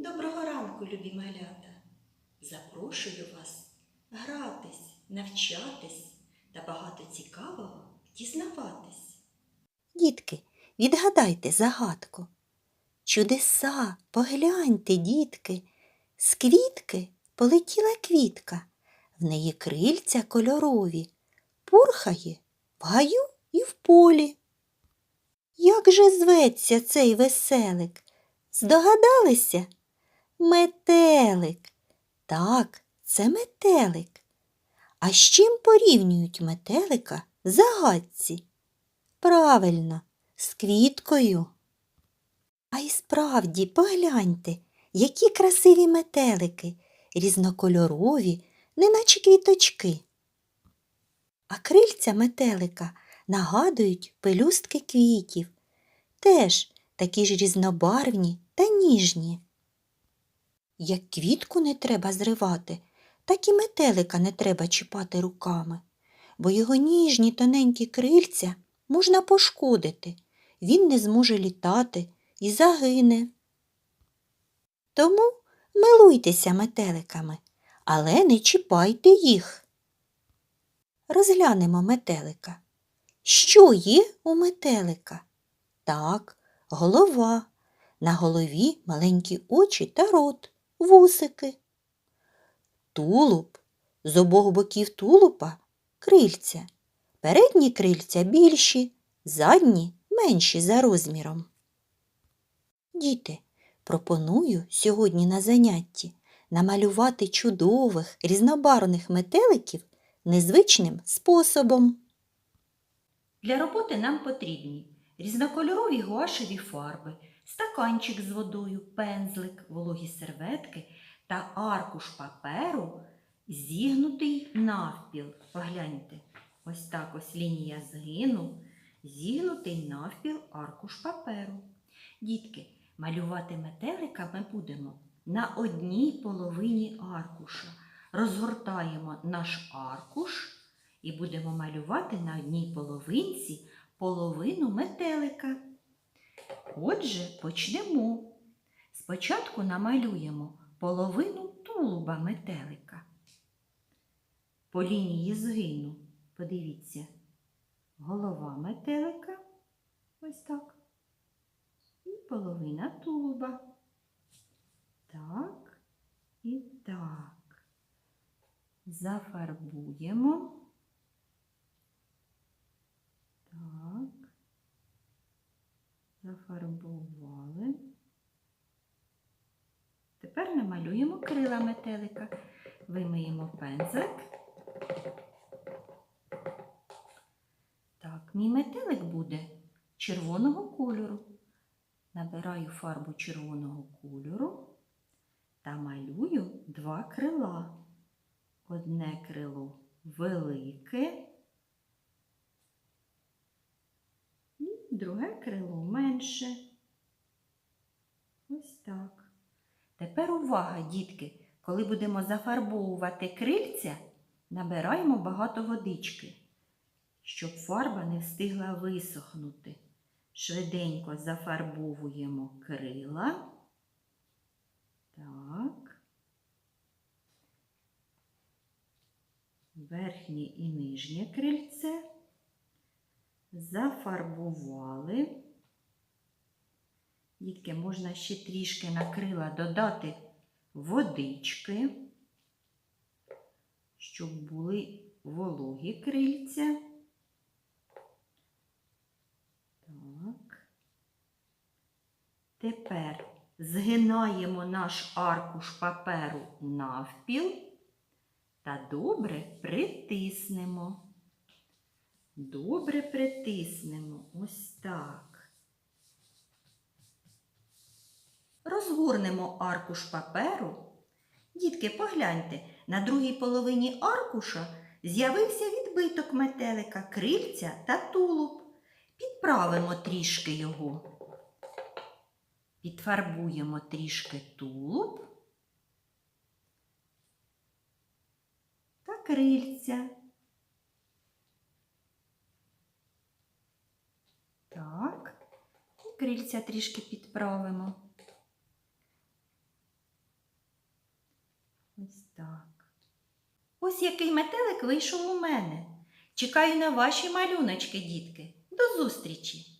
Доброго ранку, любі малята! Запрошую вас гратись, навчатись та багато цікавого дізнаватись. Дітки, відгадайте загадку. Чудеса, погляньте, дітки, з квітки полетіла квітка, в неї крильця кольорові, пурхає в гаю і в полі. Як же зветься цей веселик? Здогадалися? Метелик. Так, це метелик. А з чим порівнюють метелика загадці? Правильно, з квіткою. А й справді погляньте, які красиві метелики, різнокольорові, неначе квіточки. А крильця метелика нагадують пелюстки квітів, теж такі ж різнобарвні та ніжні. Як квітку не треба зривати, так і метелика не треба чіпати руками, бо його ніжні тоненькі крильця можна пошкодити, він не зможе літати і загине. Тому милуйтеся метеликами, але не чіпайте їх. Розглянемо метелика. Що є у метелика? Так, голова. На голові маленькі очі та рот, вусики. Тулуб. З обох боків тулупа крильця. Передні крильця більші, задні менші за розміром. Діти, пропоную сьогодні на занятті намалювати чудових різнобарвних метеликів незвичним способом. Для роботи нам потрібні різнокольорові гуашеві фарби, стаканчик з водою, пензлик, вологі серветки та аркуш паперу, зігнутий навпіл. Погляньте, ось так ось лінія згину, зігнутий навпіл аркуш паперу. Дітки, малювати метелика ми будемо на одній половині аркуша. Розгортаємо наш аркуш і будемо малювати на одній половинці половину метелика. Отже, почнемо. Спочатку намалюємо половину тулуба метелика. По лінії згину, подивіться, голова метелика. Ось так. І половина тулуба. Так і так. Зафарбуємо. Так. Зафарбували. Тепер намалюємо крила метелика. Вимиємо пензлик. Так, мій метелик буде червоного кольору. Набираю фарбу червоного кольору та малюю два крила. Одне крило велике і друге крило менше. Ось так. Тепер увага, дітки! Коли будемо зафарбовувати крильця, набираємо багато водички, щоб фарба не встигла висохнути. Швиденько зафарбовуємо крила. Так. Верхнє і нижнє крильце. Зафарбували. Дітки, можна ще трішки на крила додати водички, щоб були вологі крильця. Так. Тепер згинаємо наш аркуш паперу навпіл та добре притиснемо. Добре притиснемо ось так. Розгорнемо аркуш паперу. Дітки, погляньте, на другій половині аркуша з'явився відбиток метелика, крильця та тулуб. Підправимо трішки його. Підфарбуємо трішки тулуб та крильця. крильця трішки підправимо. Ось так. Ось який метелик вийшов у мене. Чекаю на ваші малюночки, дітки. До зустрічі!